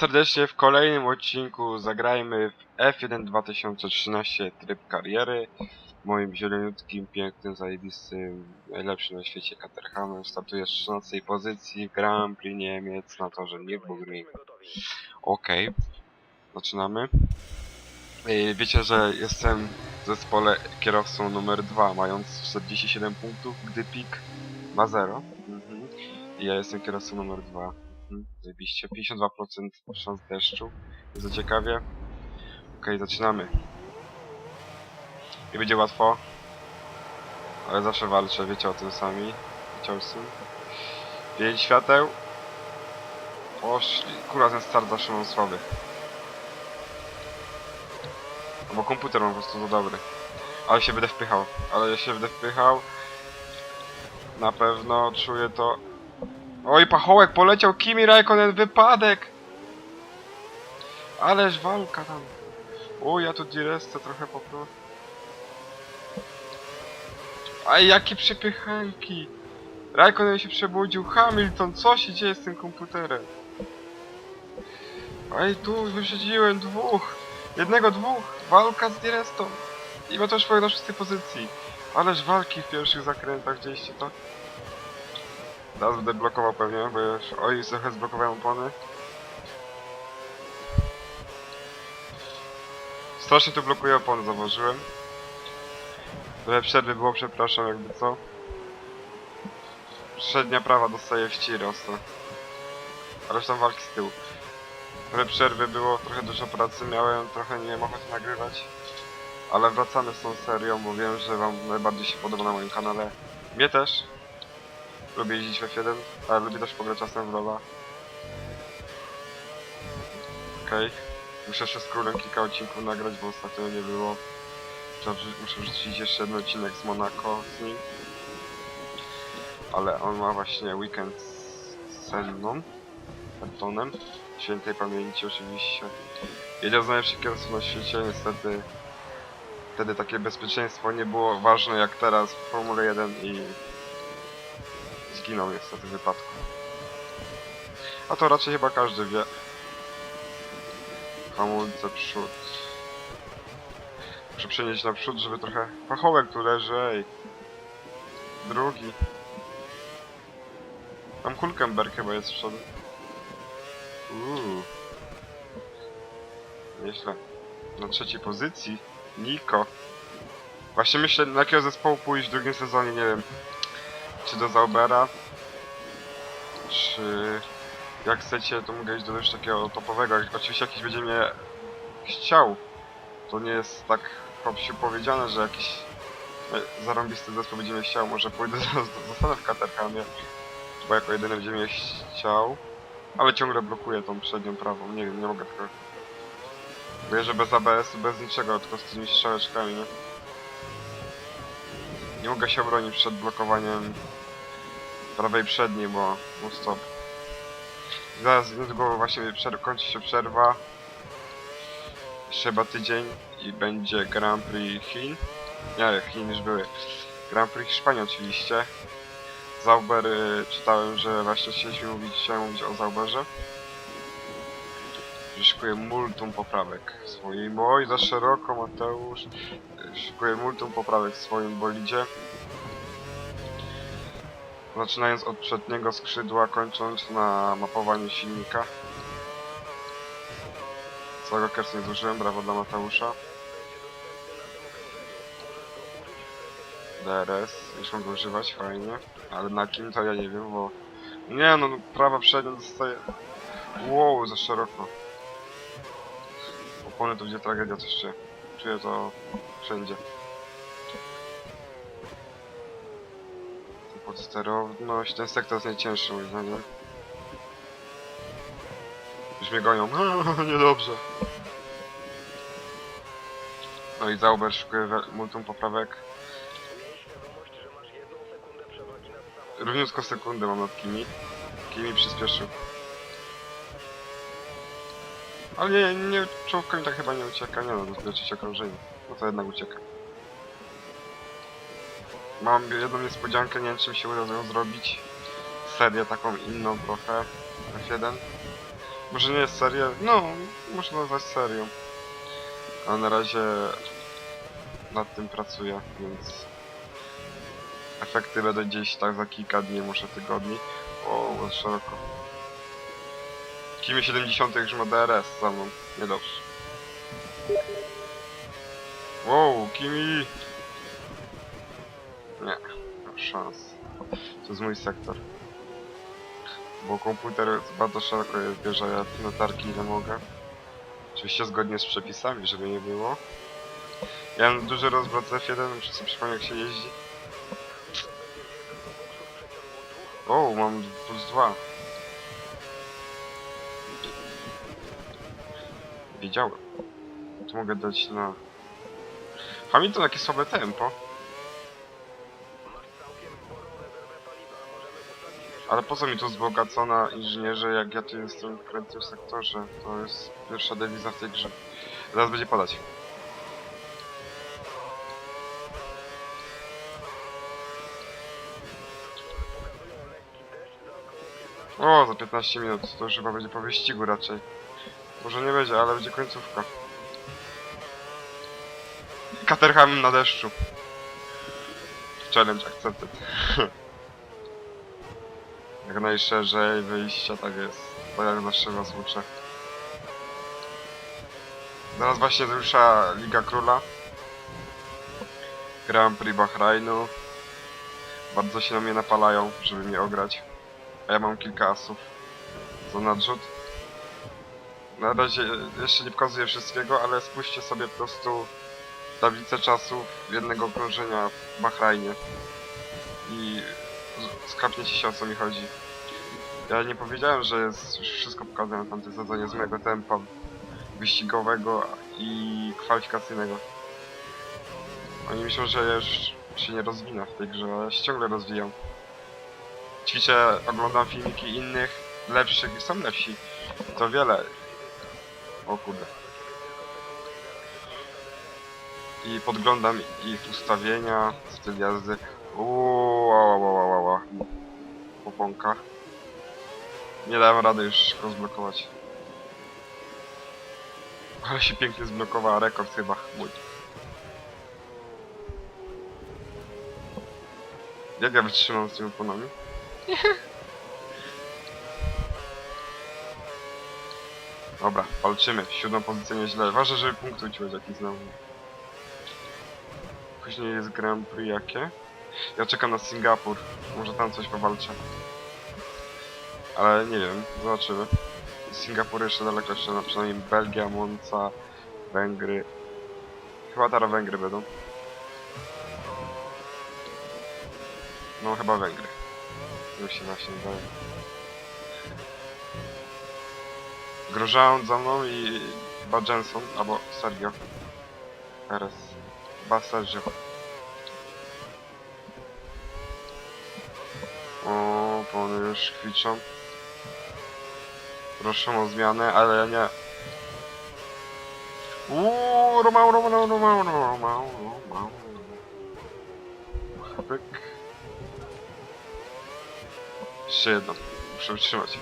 serdecznie w kolejnym odcinku zagrajmy w F1 2013 tryb kariery. Moim zieloniutkim, pięknym, zajebistym, najlepszym na świecie Caterhamem startuję z 13 pozycji w Grand Prix Niemiec na torze Nürburgring. Okej, zaczynamy. Yy, Wiecie, że jestem w zespole kierowcą numer 2, mając 47 punktów, gdy pik ma 0. Mhm. Ja jestem kierowcą numer 2. Mhm, Zajebiście. 52% szans deszczu. Jest ciekawie. Okej, zaczynamy. Nie będzie łatwo. Ale zawsze walczę, wiecie o tym sami. Wiecie o tym. Pięć świateł. Poszli. Kurwa, ten start zawsze mam słaby. No bo komputer mam po prostu za dobry. Ale się będę wpychał. Ale się będę wpychał. Na pewno czuję to. Oj, pachołek poleciał Kimi Raikkonen, wypadek! Ależ walka tam. O, ja tu Direstę trochę poproszę. Aj, jakie przepychanki! Raikkonen się przebudził, Hamilton, co się dzieje z tym komputerem? Aj, tu wyprzedziłem dwóch! Jednego, dwóch! Walka z Direstą! I ma też na szóstej pozycji. Ależ walki w pierwszych zakrętach, widzieliście to? Teraz będę blokował pewnie, bo już oj trochę zblokowałem opony. Strasznie tu blokuję opony, zauważyłem. Trochę przerwy było, przepraszam, jakby co. Przednia prawa dostaje w Cirosta. Ale już tam walki z tyłu. Trochę przerwy było, trochę dużo pracy miałem, trochę nie miałem ochoty nagrywać. Ale wracamy z tą serią, bo wiem, że wam najbardziej się podoba na moim kanale. Mnie też. Lubię jeździć w F1, ale lubię też pograć czasem w Lola. Okej. Muszę jeszcze z królem kilka odcinków nagrać, bo ostatnio nie było. Muszę wrzu- Muszę wrzucić jeszcze jeden odcinek z Monaco z nim. Ale on ma właśnie weekend z Senną. Antonem. Świętej pamięci oczywiście. Jeden z najlepszych kierowców na świecie, niestety. Wtedy takie bezpieczeństwo nie było ważne jak teraz w Formule 1 i zginął niestety w wypadku. A to raczej chyba każdy wie. Hamulce przód. Muszę przenieść na przód, żeby trochę... Pachołek tu leży. Drugi. Tam Hulkenberg chyba jest z przodu. Uuu. Nieźle. Na trzeciej pozycji. Niko. Właśnie myślę, na jakiego zespołu pójść w drugim sezonie, nie wiem czy do Zaubera, czy jak chcecie, to mogę iść do już takiego topowego. Oczywiście jakiś będzie mnie chciał, to nie jest tak hopsiu powiedziane, że jakiś zarąbisty zespół będzie mnie chciał, może pójdę, zostanę w Caterhamie, bo jako jedyny będzie mnie chciał, ale ciągle blokuję tą przednią prawą, nie wiem, nie mogę tego... Jeżdżę bez ABS-u, bez niczego, tylko z tymi strzałeczkami, nie? Nie mogę się obronić przed blokowaniem prawej przedniej, bo no stop. Zaraz niedługo właśnie kończy się przerwa. Chyba tydzień i będzie Grand Prix Chin. Nie, Chin już były. Grand Prix Hiszpanii oczywiście. Zauber y, czytałem, że właśnie chcieliśmy mówić, chciałem mówić o Zauberze. Że Szykuje multum poprawek w swoim. Oj, za szeroko Mateusz. Szykuje multum poprawek w swoim bolidzie. Zaczynając od przedniego skrzydła, kończąc na mapowaniu silnika. Całego kers nie zużyłem, brawo dla Mateusza. DRS, już mogę używać, fajnie. Ale na kim to ja nie wiem, bo... Nie no, prawa przednia dostaje... Wow, za szeroko. Opony to będzie tragedia, coś się... Czuję to wszędzie. Podsterowność, ten sektor jest najcięższy moim zdaniem. Już mnie gonią. Niedobrze. No i Zauber szykuje we- multum poprawek. Równiutko sekundę mam nad Kimi. Kimi przyspieszył. Ale nie, nie, czołówka mi tak chyba nie ucieka. Nie no, do trzecie okrążenie. No to jednak ucieka. Mam jedną niespodziankę, nie wiem czy mi się uda ją zrobić. Serię taką inną trochę. F1. Może nie jest seria? No, można nazwać serią. Ale na razie nad tym pracuję, więc efekty będą gdzieś tak za kilka dni, może tygodni. O, szeroko. Kimi 70 już ma DRS za mną, niedobrze. Wow, Kimi! Nie, nie szans. To jest mój sektor. Bo komputer bardzo szeroko je bierze, ja notarki ile mogę. Oczywiście zgodnie z przepisami, żeby nie było. Ja mam duży rozbrat z F1, muszę sobie przypomnieć jak się jeździ. O, mam plus 2. Wiedziałem. Tu mogę dać na... Hamilton jakie słabe tempo. Ale po co mi tu wzbogacona inżynierze, jak ja tu jestem w krętym sektorze? To jest pierwsza dewiza w tej grze. Zaraz będzie padać. O, za 15 minut. To już chyba będzie po wyścigu raczej. Może nie będzie, ale będzie końcówka. Caterham na deszczu. Challenge accepted. jak najszerzej wyjścia, tak jest. To jak zawsze was uczę. Teraz właśnie rusza Liga Króla. Grand Prix Bahrainu. Bardzo się na mnie napalają, żeby mnie ograć. A ja mam kilka asów za nadrzut. Na razie jeszcze nie pokazuję wszystkiego, ale spójrzcie sobie po prostu tablicę czasów jednego okrążenia w Bahrajnie. I skapniecie się o co mi chodzi. Ja nie powiedziałem, że jest już wszystko pokazane w tamtym sezonie z mojego tempa wyścigowego i kwalifikacyjnego. Oni myślą, że ja już się nie rozwinę w tej grze, ale ja się ciągle rozwijam. Ćwiczę, oglądam filmiki innych, lepszych są lepsi. To wiele. O kurde. I podglądam ich ustawienia, styl jazdy. Uuu, ła, ła, ła, ła, ła. Poponka. Nie dałem rady już go zblokować. Ale się pięknie zblokowała, rekord chyba mój. Jak ja wytrzymam z tymi oponami? Dobra, walczymy. Siódmą pozycję nieźle. Ważne, żeby punkt uciąć jakiś znowu. Później jest Grand Prix jakie? Ja czekam na Singapur. Może tam coś powalczę. Ale nie wiem, zobaczymy. Singapur jeszcze daleko, jeszcze na przynajmniej Belgia, Monza, Węgry. Chyba teraz Węgry będą. No chyba Węgry. Już się właśnie wydaje. Grosjean za mną i chyba Jenson, albo Sergio. Perez. Chyba Sergio. O, już kwiczą. Proszę o zmianę, ale nie. Uuu, Romał, Romał, Romał, Romał, Romał. Pyk. Jeszcze jedno. Muszę wytrzymać.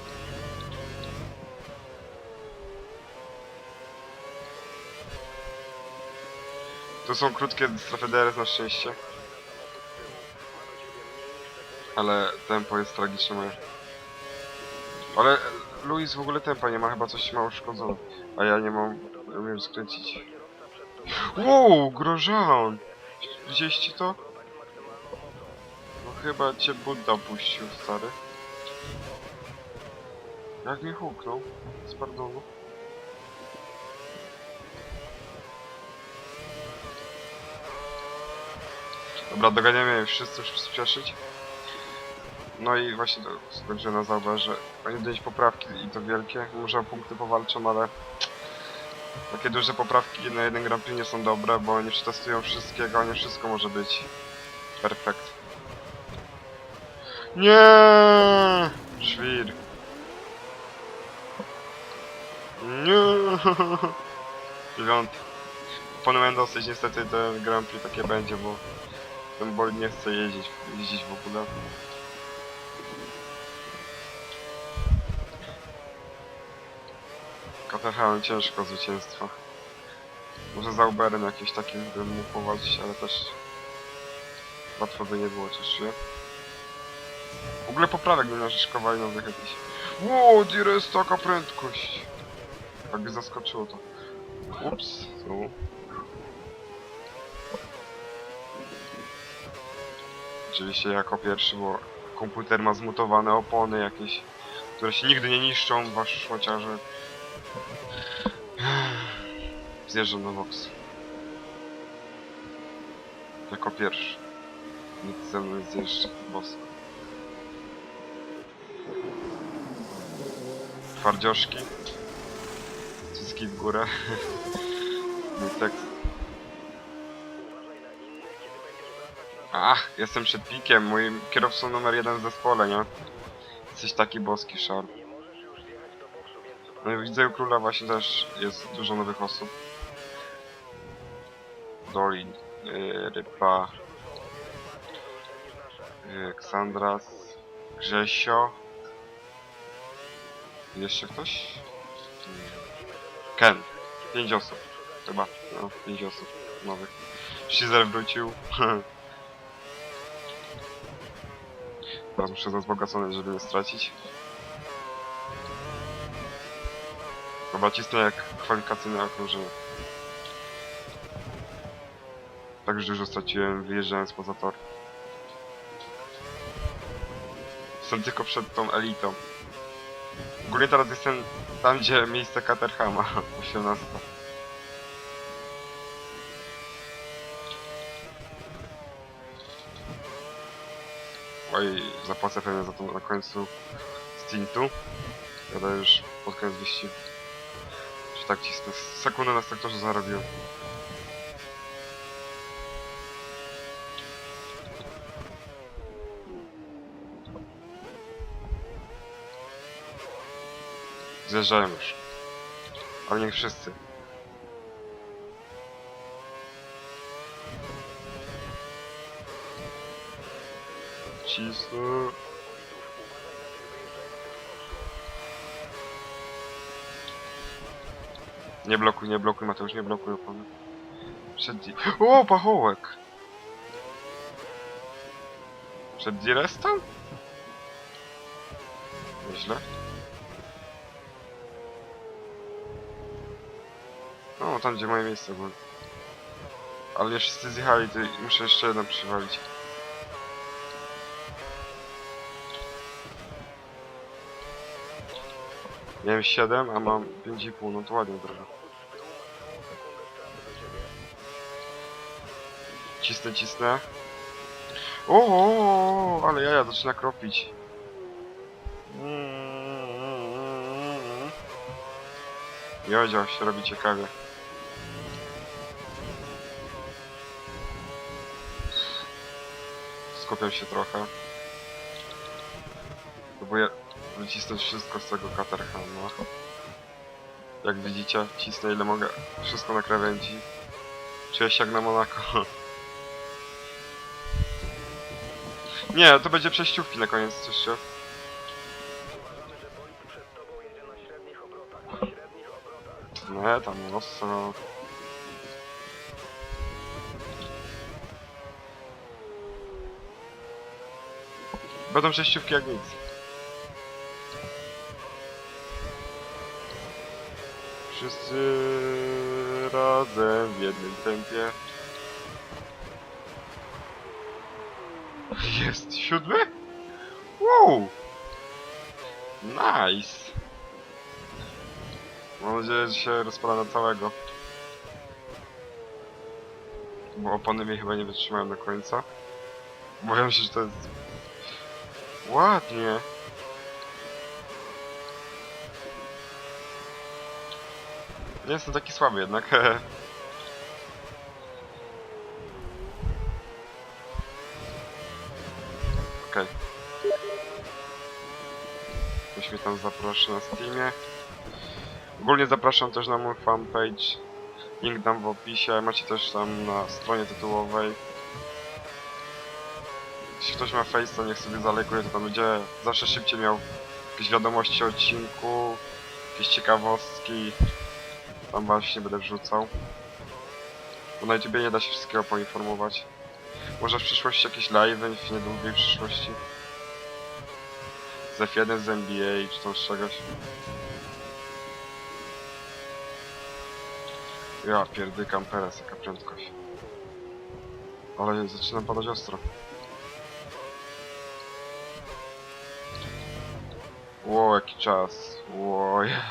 To są krótkie strefy DRS na szczęście. Ale tempo jest tragiczne moje. Ale Luis w ogóle tempa nie ma, chyba coś ma uszkodzone. A ja nie mam, nie umiem skręcić. Wow, Grosjean! Widzieliście to? No chyba cię Budda puścił, stary. Jak mnie huknął? Z pardonu. Dobra, doganiamy wszyscy, już spieszyć. No i właśnie to skończyłem na że oni mieć poprawki i to wielkie. Może o punkty powalczą, ale takie duże poprawki na jeden Grand Prix nie są dobre, bo nie przetestują wszystkiego, nie wszystko może być perfekt. Nie! Świr. Nie! Wygląd. Ponowiłem dosyć niestety ten Grand Prix takie będzie, bo ten bolid nie chce jeździć, jeździć w ogóle. Caterhamem ciężko zwycięstwo. Może za Uberem jakimś takim bym mógł powalczyć, ale też łatwo by nie było, coś czuję. W ogóle poprawek nie narzeczkowali nowych jakichś. Ło, Dire jest taka prędkość! Tak by zaskoczyło to. Ups, tu. Oczywiście jako pierwszy, bo komputer ma zmutowane opony jakieś, które się nigdy nie niszczą, wasz szmaciarze. Zjeżdżam na boks. Jako pierwszy. Nikt ze mną nie zjeżdża, boss. Twardzioszki. Cycki w górę. Mój tekst. Ach, jestem przed pikiem, moim kierowcą numer jeden w zespole, nie? Jesteś taki boski szar. No widzę króla właśnie też jest dużo nowych osób. Dolin, yy, Rypa, yy, Ksandras, Grzesio. Jeszcze ktoś? Ken. Pięć osób. Chyba. No, pięć osób nowych. Shizer wrócił. Teraz muszę za wzbogacony, żeby nie stracić. Chyba cisnę jak kwalifikacyjne okrążenie. Tak już straciłem wyjeżdżając poza tor. Jestem tylko przed tą elitą. Ogólnie teraz jestem tam, gdzie miejsce Caterhama, 18. Oj, zapłacę pewnie za to na końcu stintu. Jadę już pod koniec wyścigu. Tak cisnę? Sekundę na sektorze zarobiłem. Zjeżdżają już. Ale niech wszyscy. Cisnę. Nie blokuj, nie blokuj, Mateusz, nie blokuj opony. Przed di... O, pachołek! Przed Direstem? Nieźle. No, tam gdzie moje miejsce było. Ale nie wszyscy zjechali, to muszę jeszcze jedno przywalić. Miałem 7, a mam 5,5, no to ładnie trochę. Cisnę, cisnę. O, ale jaja zaczyna kropić. Jodzio się robi ciekawie. Skupiam się trochę. Próbuję wycisnąć wszystko z tego Caterhama. Jak widzicie, cisnę ile mogę. Wszystko na krawędzi. Czuję się jak na Monako. Nie, to będzie przejściówki na koniec, coś Nie, tam mocno. Będą przejściówki jak nic. Wszyscy razem w jednym tempie. Jest siódmy? Wow! Nice! Mam nadzieję, że się rozpala na całego. Bo opony mnie chyba nie wytrzymają do końca. Obawiam się, że to jest... Ładnie! Nie jestem taki słaby jednak. Okej. Ktoś mnie tam zaproszy na Steamie. Ogólnie zapraszam też na mój fanpage. Link dam w opisie. Macie też tam na stronie tytułowej. Jeśli ktoś ma face, to niech sobie zalekuje, to tam będzie zawsze szybciej miał jakieś wiadomości o odcinku, jakieś ciekawostki. Tam właśnie będę wrzucał. Bo na YouTubie nie da się wszystkiego poinformować. Może w przyszłości jakieś live w niedługiej przyszłości. Z F1 z NBA czy to z czegoś. Ja pierdykam teraz, jaka prędkość. Ale zaczynam padać ostro. Ło, jaki czas. Ja.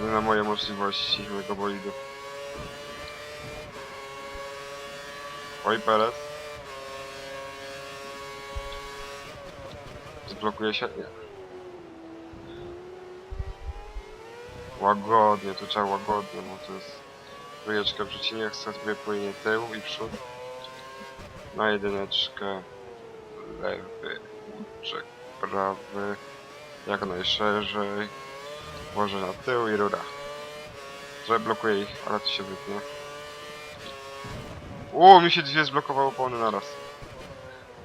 Nie na moje możliwości mojego bolidu. Oj, Perez. Zblokuje się? Nie. Łagodnie, tu trzeba łagodnie, bo to jest trójeczka wrzuci, niech sobie płynie tył i przód. Na jedyneczkę lewy, łuczek prawy, jak najszerzej. Włożę na tył i rura. Że blokuje ich, ale to się wytnie. O, mi się dwie zblokowało opony naraz.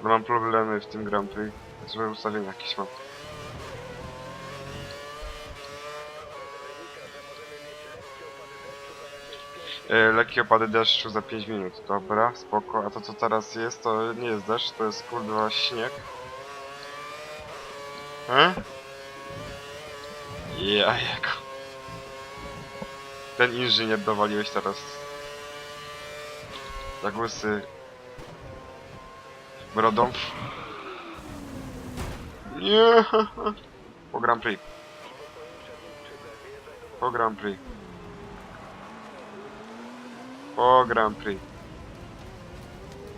Mam problemy w tym Grand Prix. Złe ustawienia jakieś mam. E, Lekkie opady deszczu za 5 minut. Dobra, spoko. A to co teraz jest, to nie jest deszcz, to jest kurwa śnieg. E? Jajeko. Ten inżynier dowaliłeś teraz. Jak łysy. Brodą. Nie. Po Grand Prix. Po Grand Prix. Po Grand Prix.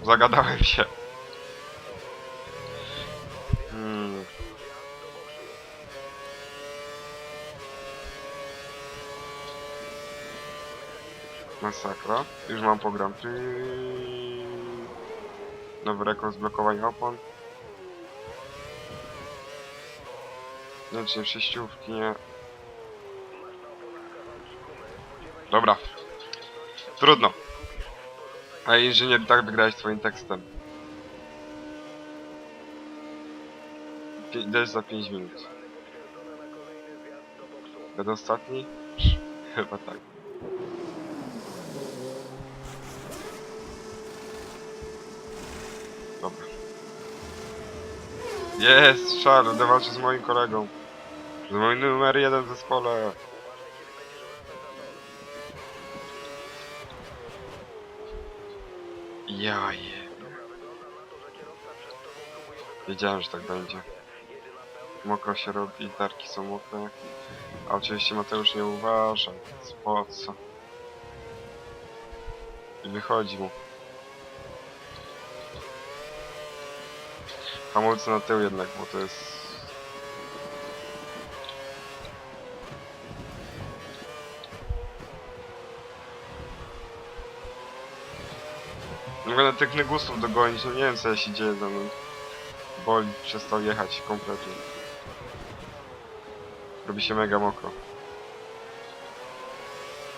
Zagadałem się. Hmm. Masakra. Już mam po Grand Prix. Nowy rekord zblokowania opon. Nie, czy nie przejściówki, nie. Dobra. Trudno. A inżynier tak wygrałeś swoim tekstem. Deszcz za 5 minut. Będę ostatni? Chyba tak. Dobra. Jest! Szar, będę z moim kolegą. Moim numer jeden zespole. Ja. Wiedziałem, że tak będzie. Mokro się robi, tarki są mokre. A oczywiście Mateusz nie uważa, więc po co? I wychodzi mu. Hamulce na tył jednak, bo to jest... Będę tych negusów dogonić, no nie wiem co się dzieje ze mną. Boli przestał jechać kompletnie. Robi się mega mokro.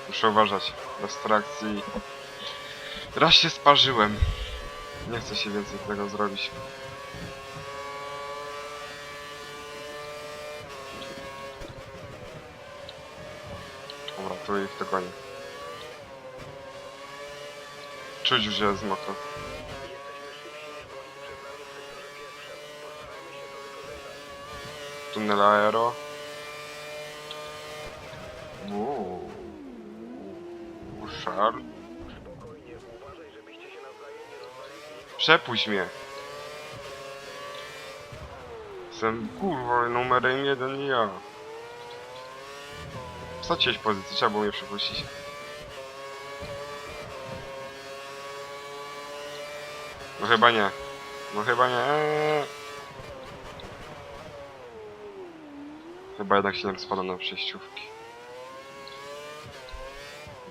Muszę uważać. Bez trakcji. Raz się sparzyłem. Nie chcę się więcej tego zrobić. Dobra, tu ich dogonię. Czuć że jest mokro. Tunel aero. Uuu. Szar. Przepuść mnie. Jestem kurwa numerem jeden ja. Straciłeś pozycję, trzeba było mnie przepuścić. No chyba nie. No chyba nie. Chyba jednak się nie rozpada na przejściówki.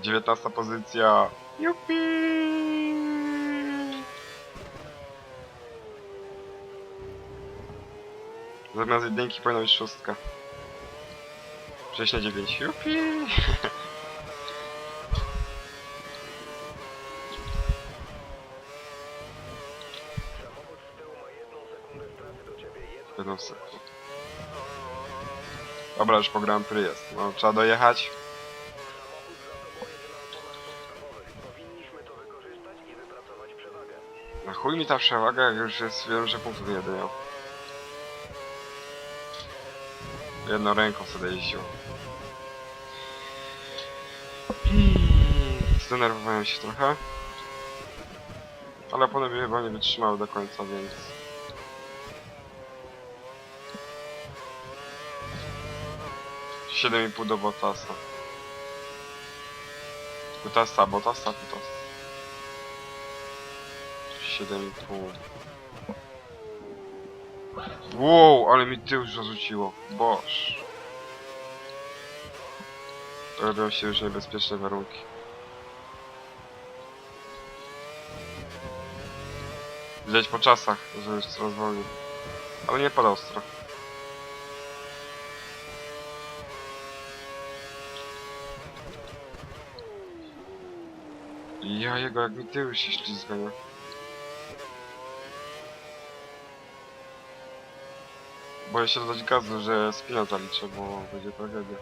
19 pozycja. Jupi! Zamiast jedynki powinna być szóstka. 6 na 9. Jupi! Sekundę. Dobra, już po Grand Prix jest. No, trzeba dojechać. Na chuj mi ta przewaga, jak już jest, wiem, że punktów nie będę miał. Jedną ręką sobie jeździł. Hmm, Zdenerwowałem się trochę. Ale by chyba nie wytrzymały do końca, więc... Siedem i pół do Botasa. Botasa, Botasa, i pół. Wow, ale mi tył zarzuciło. Boż. Robią się już niebezpieczne warunki. Widać po czasach, że już coraz wolniej. Ale nie pada ostro. Ja jego jak mi tył się ślizga, nie? Boję się dodać gazu, że spina zaliczę, bo będzie tragedia.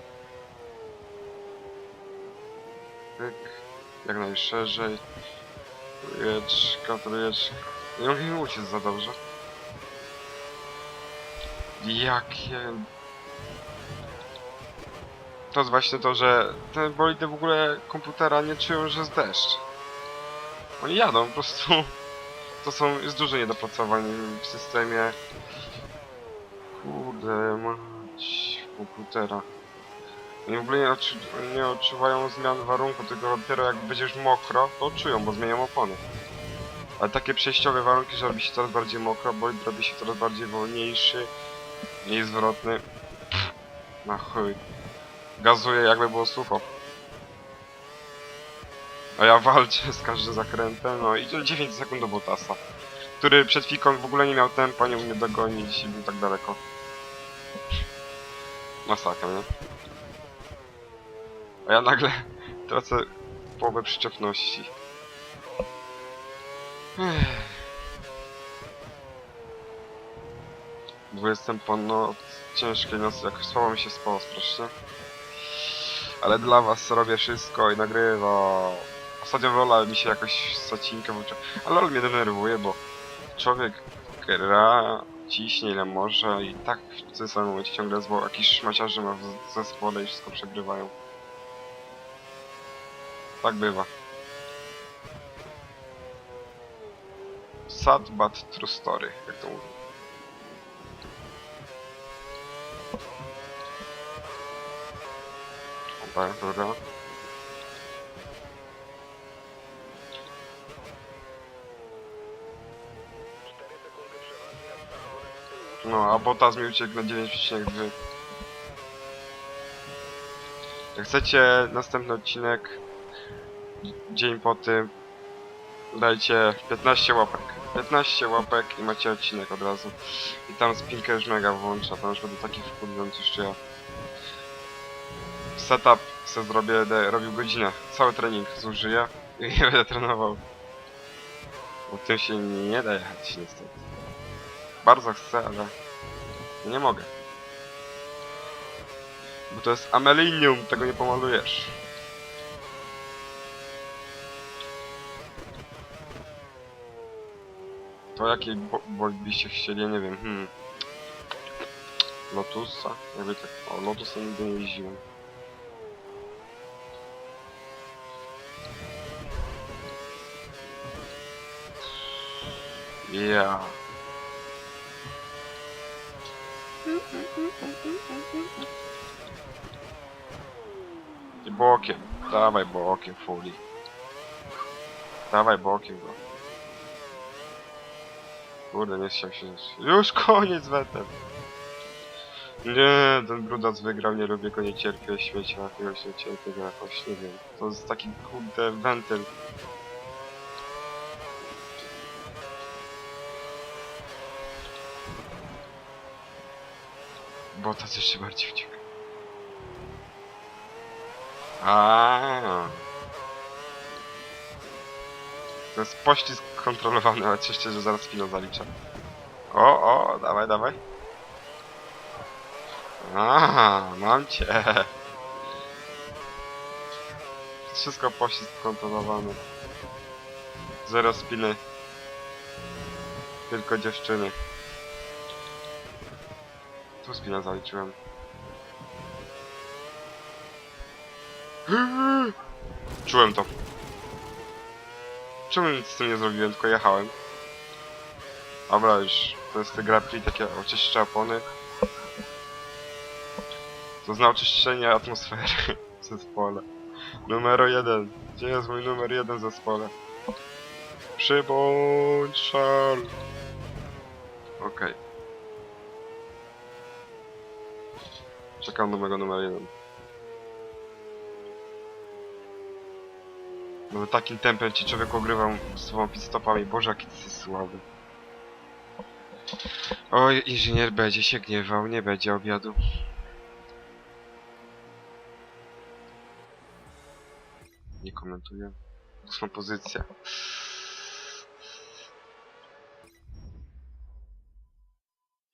Pyk. Jak najszerzej. Trójeczka, trójeczka. Nie mogę mi uciec za dobrze. Jakie... To jest właśnie to, że te bolidy w ogóle komputera nie czują, że jest deszcz. Oni jadą, po prostu... To są, jest dużo niedopracowań w systemie. Kurde, mać komputera. Oni w ogóle nie, odczu nie odczuwają zmian warunków, tylko dopiero jak będziesz mokro, to czują, bo zmienią opony. Ale takie przejściowe warunki, że robi się coraz bardziej mokro, bo robi się coraz bardziej wolniejszy, mniej zwrotny. Na chuj. Gazuje jakby było sucho. A ja walczę z każdym zakrętem, no i 9 sekund do Botasa. Który przed chwilą w ogóle nie miał tempa, nie umie dogonić i był tak daleko. Masakra, nie? A ja nagle tracę połowę przyczepności. Ech. Bo jestem po noc, ciężkiej nocy, jakoś słabo mi się spało strasznie. Ale dla was robię wszystko i nagrywam. Ostatnio wola mi się jakoś sacinkę włącza. Ale LOL mnie denerwuje, bo człowiek gra, ciśnie ile może i tak w tym samym momencie ciągle zło jakiś szmaciarze ma w zespole i wszystko przegrywają. Tak bywa. Sad but true story, jak to mówię. Dobra, dobra. No, a Bottas mi uciekł na 9,2. Jak chcecie następny odcinek, dzień po tym, dajcie 15 łapek. 15 łapek i macie odcinek od razu. I tam spinkę już mega włącza, tam już będę taki wkurwiący jeszcze ja. Setup se zrobię, robił godzinę. Cały trening zużyję i będę trenował. Bo tym się nie da jechać niestety. Bardzo chcę, ale nie mogę. Bo to jest amelinium, tego nie pomalujesz. To jakiej bo byście chcieli, ja nie wiem, hmm. Lotusa? Jakby tak, o Lotusa nigdy nie jeździłem. Ja. I bokiem. Dawaj bokiem, fuli. Dawaj bokiem go. Kurde, nie chciał się... Już koniec wetem. Nie, ten brudac wygrał, nie lubię go, nie cierpię śmiecia jakiegoś, nie cierpię go jakoś, nie wiem. To jest taki kurde wentyl. Botac jeszcze bardziej uciekł. A. To jest poślizg kontrolowany, ale cieszę że zaraz chwilę zaliczę. O, o, dawaj, dawaj. Aha, mam cię. Wszystko pościsk kontrolowany. Zero spiny. Tylko dziewczyny. Tu spina zaliczyłem. Czułem to. Czemu nic z tym nie zrobiłem, tylko jechałem? Dobra, już to jest gra czyli takie oczyszcza opony. To zna oczyszczenie atmosfery w zespole. Numer jeden. Gdzie jest mój numer jeden w zespole? Przybądź szal. Okej. Czekam do mego numer jeden. No takim tempem ci człowiek ogrywam z tobą pitstopami. Boże, jaki ty jesteś słaby. Oj, inżynier będzie się gniewał, nie będzie obiadu. Nie komentuję. Ósma pozycja.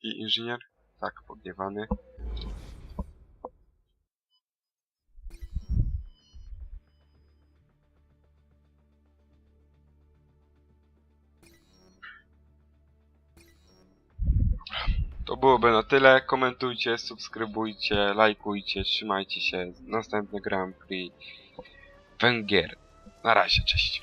I inżynier? Tak, pogniewany. Byłoby na tyle. Komentujcie, subskrybujcie, lajkujcie, trzymajcie się. Następny Grand Prix Węgier. Na razie, cześć.